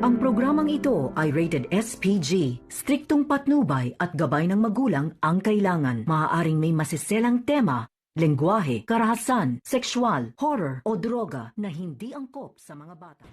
Ang programang ito ay rated SPG. Striktong patnubay at gabay ng magulang ang kailangan. Maaaring may masiselang tema, lengguwahe, karahasan, sexual, horror o droga na hindi angkop sa mga bata.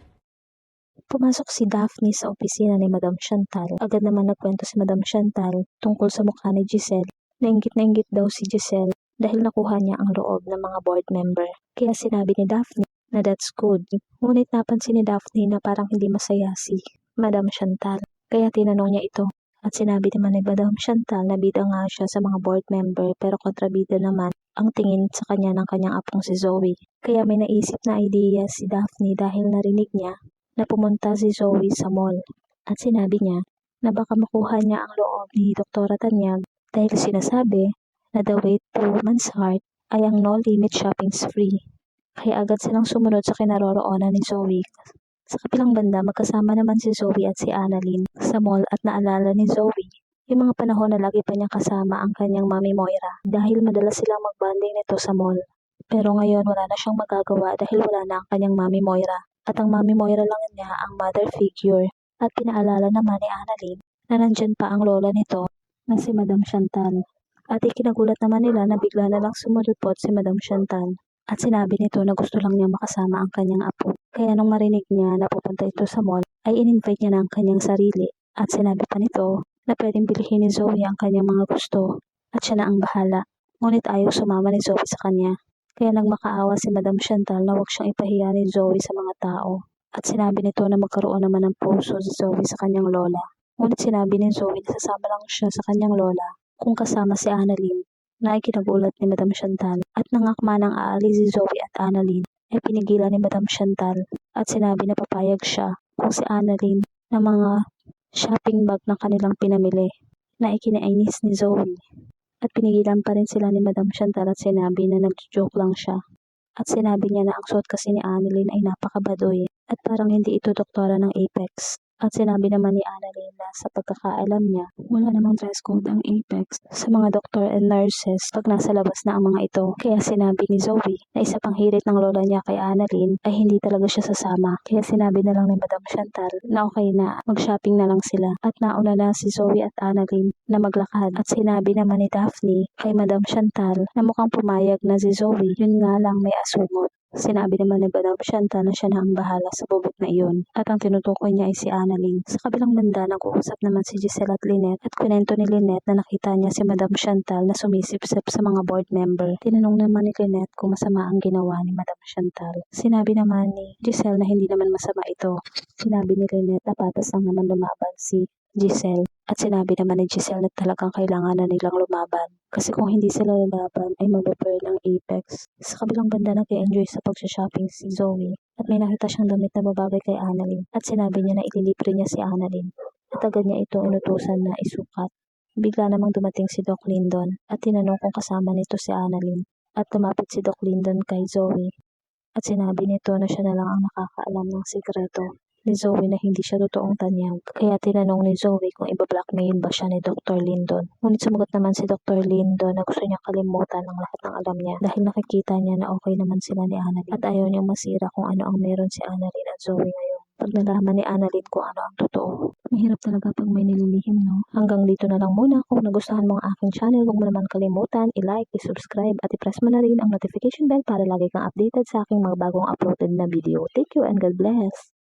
Pumasok si Daphne sa opisina ni Madam Chantal. Agad naman nagkwento si Madam Chantal tungkol sa mukha ni Giselle. Nainggit na inggit daw si Giselle dahil nakuha niya ang loob ng mga board member. Kaya sinabi ni Daphne na that's good. Ngunit napansin ni Daphne na parang hindi masaya si Madam Chantal. Kaya tinanong niya ito. At sinabi naman ni Madam Chantal na bida nga siya sa mga board member pero kontrabida naman ang tingin sa kanya ng kanyang apong si Zoe. Kaya may naisip na idea si Daphne dahil narinig niya na pumunta si Zoe sa mall. At sinabi niya na baka makuha niya ang loob ni Dr. Tanyag dahil sinasabi na the way to woman's heart ay ang no limit shopping spree. Kaya agad silang sumunod sa kinaroroonan ni Zoe. Sa kapilang banda, magkasama naman si Zoe at si Annalyn sa mall at naalala ni Zoe yung mga panahon na lagi pa niyang kasama ang kanyang mami Moira dahil madalas silang magbanding nito sa mall. Pero ngayon wala na siyang magagawa dahil wala na ang kanyang mami Moira at ang mami Moira lang niya ang mother figure at pinaalala naman ni Annalyn na nandyan pa ang lola nito na si Madam Chantal. At ikinagulat naman nila na bigla na lang sumulupot si Madam Chantal at sinabi nito na gusto lang niya makasama ang kanyang apo. Kaya nung marinig niya na pupunta ito sa mall ay in-invite niya na ang kanyang sarili at sinabi pa nito na pwedeng bilhin ni Zoe ang kanyang mga gusto at siya na ang bahala. Ngunit ayaw sumama ni Zoe sa kanya. Kaya nagmakaawa si Madam Chantal na huwag siyang ipahiya ni Zoe sa mga tao. At sinabi nito na magkaroon naman ng puso si Zoe sa kanyang lola. Ngunit sinabi ni Zoe na sasama lang siya sa kanyang lola kung kasama si Annalyn na ay kinagulat ni Madam Chantal. At nangakma ng aalis si Zoe at Annalyn ay pinigilan ni Madam Chantal at sinabi na papayag siya kung si Annalyn na mga shopping bag na kanilang pinamili na ikinainis ni Zoe. At pinigilan pa rin sila ni Madam Chantal at sinabi na nag-joke lang siya. At sinabi niya na ang suot kasi ni Annalyn ay napakabadoy at parang hindi ito doktora ng Apex. At sinabi naman ni Annalyn na sa pagkakaalam niya, wala namang dress code ang Apex sa mga doktor and nurses pag nasa labas na ang mga ito. Kaya sinabi ni Zoe na isa pang hirit ng lola niya kay Annalyn ay hindi talaga siya sasama. Kaya sinabi na lang ni Madam Chantal na okay na mag-shopping na lang sila. At nauna na si Zoe at Annalyn na maglakad. At sinabi naman ni Daphne kay Madam Chantal na mukhang pumayag na si Zoe. Yun nga lang may asungot. Sinabi naman ni Madam Chantal na siya na ang bahala sa bubot na iyon at ang tinutukoy niya ay si Annalyn. Sa kabilang banda, nag-uusap naman si Giselle at Lynette at kwento ni Lynette na nakita niya si Madam Chantal na sumisipsip sa mga board member. Tinanong naman ni Lynette kung masama ang ginawa ni Madam Chantal. Sinabi naman ni Giselle na hindi naman masama ito. Sinabi ni Lynette na patas lang naman lumaban si Giselle. At sinabi naman ni Giselle na talagang kailangan na nilang lumaban. Kasi kung hindi sila lalaban ay mababurn ang Apex. Sa kabilang banda nag-enjoy sa pag-shopping si Zoe. At may nakita siyang damit na babagay kay Annalyn. At sinabi niya na ililibre niya si Annalyn. At agad niya ito inutusan na isukat. Bigla namang dumating si Doc Lindon at tinanong kung kasama nito si Annalyn. At lumapit si Doc Lindon kay Zoe. At sinabi nito na siya na lang ang nakakaalam ng sikreto ni Zoe na hindi siya totoong tanyag. Kaya tinanong ni Zoe kung iba-blackmail ba siya ni Dr. Lindon. Ngunit sumagot naman si Dr. Lindon na gusto niya kalimutan ang lahat ng alam niya dahil nakikita niya na okay naman sila ni Annalyn at ayaw niyang masira kung ano ang meron si Annalyn at Zoe ngayon. Pag nalaman ni Annalyn kung ano ang totoo. Mahirap talaga pag may nililihim, no? Hanggang dito na lang muna. Kung nagustuhan mo ang aking channel, huwag mo naman kalimutan, i-like, i-subscribe, at i-press mo na rin ang notification bell para lagi kang updated sa aking mga bagong uploaded na video. Thank you and God bless!